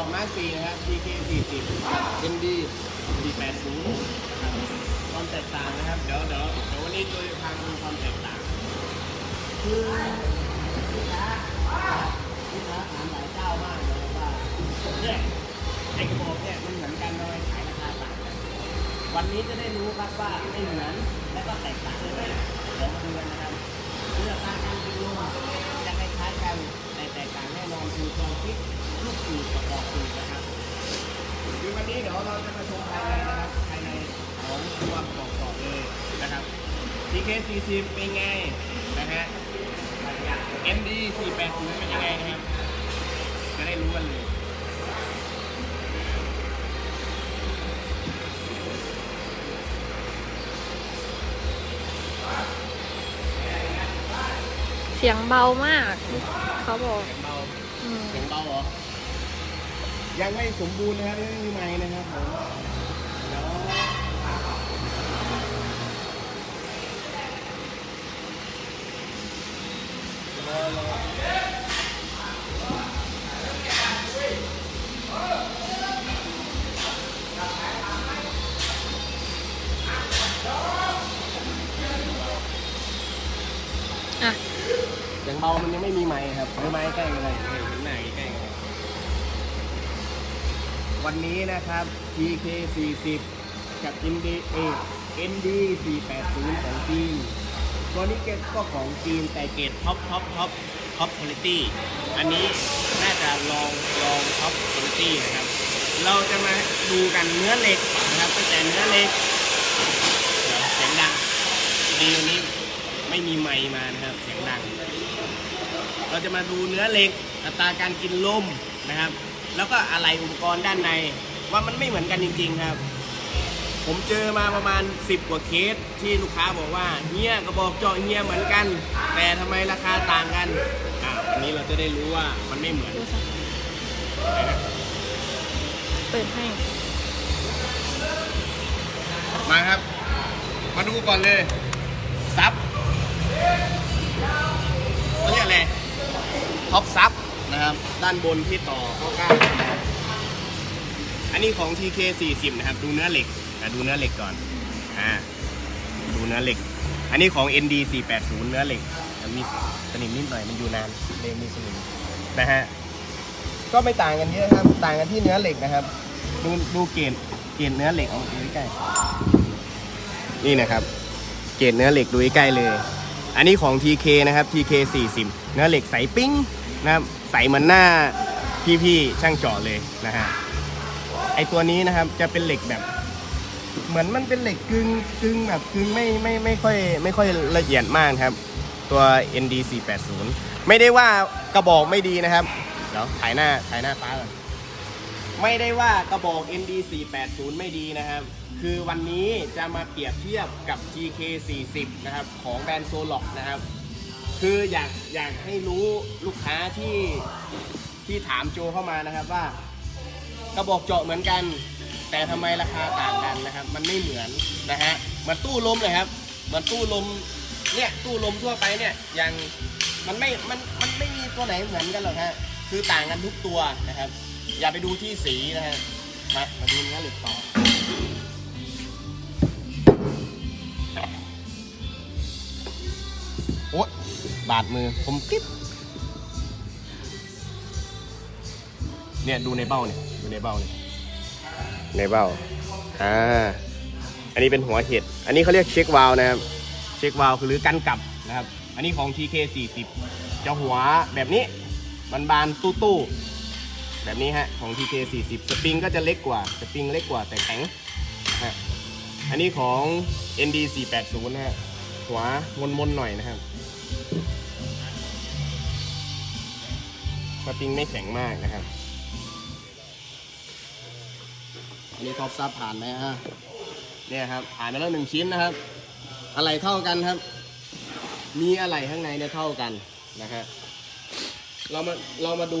จอบมาร์ค4นะครับ TK 40 ND 480นะครับความแตกต่างนะครับ เดี๋ยวเดี๋ยวเดี๋ยววันนี้ตัวทางดูความแตกต่าง คือลูกค้าลูกค้าถามหลายเจ้ามากเลยว่าเนี่ยไอ้กระบอกเนี่ยมันเหมือนกันทำไมขายราคาต่างกันวันนี้จะได้รู้ครับว่า MK40 เป็นไงนะฮะ MD480 เป็นยังไงนะครับ จะได้รู้กันเลยเสียงเบามาก เขาบอกเสียงเบาอืมเสียงเบาเหรอ ยังไม่สมบูรณ์นะครับยังไม่มีไม้นะครับผมแล้ว อะเสียงเบามันยังไม่มีไม้ครับหรือไม้ใกล้กันเลยเห็นหน้าใกล้กันเลยวันนี้นะครับ TK 40กับ ND เอ ND 480 ของจีน ตัวนี้เกรดก็ของจีนแต่เกรดท็อปท็อปท็อปท็อปคุณภาพอันนี้น่าจะลองลองท็อปคุณภาพนะครับ เราจะมาดูกันเนื้อเหล็กนะครับตั้งแต่เนื้อเหล็กเสียงดังดีวันนี้ไม่มีไมค์มานะครับเสียงดัง เราจะมาดูเนื้อเหล็กอัตราการกินลมนะครับ แล้วก็อะไรอุปกรณ์ด้านในว่ามันไม่เหมือนกันจริง ๆ ครับ ผมเจอมาประมาณ 10 กว่าเคสที่ลูกค้าบอกว่าเฮียกระบอกเจาะเฮียเหมือนกัน แต่ทำไมราคาต่างกันอ่าวันนี้เราจะได้รู้ว่ามันไม่เหมือน ดูสักเปิดให้ มาครับ มาดูก่อนเลย ซับเขาเรียกอะไร ท็อปซับนะครับ ด้านบนที่ต่อเข้าก้านอันนี้ของ TK 40 นะครับ ดูเนื้อเหล็ก อะดูเนื้อเหล็กก่อนอ่าดูเนื้อเหล็ก อันนี้ของ ND 480เนื้อเหล็กมีสนิมนิดหน่อยมันอยู่นานเลยมีสนิมนะฮะก็ไม่ต่างกันเยอะครับ ต่างกันที่เนื้อเหล็กนะครับ ดูดูเกณฑ์เกณฑ์เนื้อเหล็กเอาดูใกล้นี่นะครับ เกณฑ์เนื้อเหล็กดูใกล้เลย อันนี้ของ TK นะครับ TK 40 เนื้อเหล็กใสปิ้งนะครับใสเหมือนหน้าพี่ๆช่างเจาะเลยนะฮะไอตัวนี้นะครับจะเป็นเหล็กแบบ เหมือนมันเป็นเหล็กกึงกึงแบบกึงไม่ไม่ไม่ค่อยไม่ค่อยละเอียดมากครับ ตัว ND 480ไม่ได้ว่ากระบอกไม่ดีนะครับเดี๋ยวถ่ายหน้าถ่ายหน้าป้าก่อนไม่ได้ว่ากระบอก ND 480ไม่ดีนะครับ คือวันนี้จะมาเปรียบเทียบกับ GK 40นะครับของแบรนด์โซล็อกนะครับ คืออยากอยากให้รู้ลูกค้าที่ที่ถามโจเข้ามานะครับว่า กระบอกเจาะเหมือนกัน แต่ทำไมราคาต่างกันนะครับ มันไม่เหมือนนะฮะมือนตู้ลมเลยครับมือนตู้ลมเนี่ยตู้ลมทั่วไปเนี่ยยังมันไม่มันมันไม่มีตัวไหนเหมือนกันหรอกฮะคือต่างกันทุกตัวนะครับ อย่าไปดูที่สีนะฮะมามาดูเนื้อเหล็กต่อโอ๊ยบาดมือผมกริบเนี่ยดูในเบ้าเนี่ยดูในเบ้าเนี่ย ในเบ้าอ่าอันนี้เป็นหัวเห็ด อันนี้เขาเรียกเช็ควาลนะครับ เช็ควาลคือหรือกันกลับนะครับ อันนี้ของ TK 40จะหัวแบบนี้มันบานตู้ตู้ๆแบบนี้ฮะของ TK 40สปริงก็จะเล็กกว่าสปริงเล็กกว่าแต่แข็งฮะอันนี้ของ ND 480นะฮะหัวมนๆหน่อยนะครับสปริงไม่แข็งมากนะครับ อันนี้ท็อปซับผ่านไหมฮะเนี่ยครับผ่านไปแล้วหนึ่งชิ้นนะครับ อะไรเท่ากันครับ มีอะไรข้างในเนี่ยเท่ากันนะฮะเรามาเรามาดู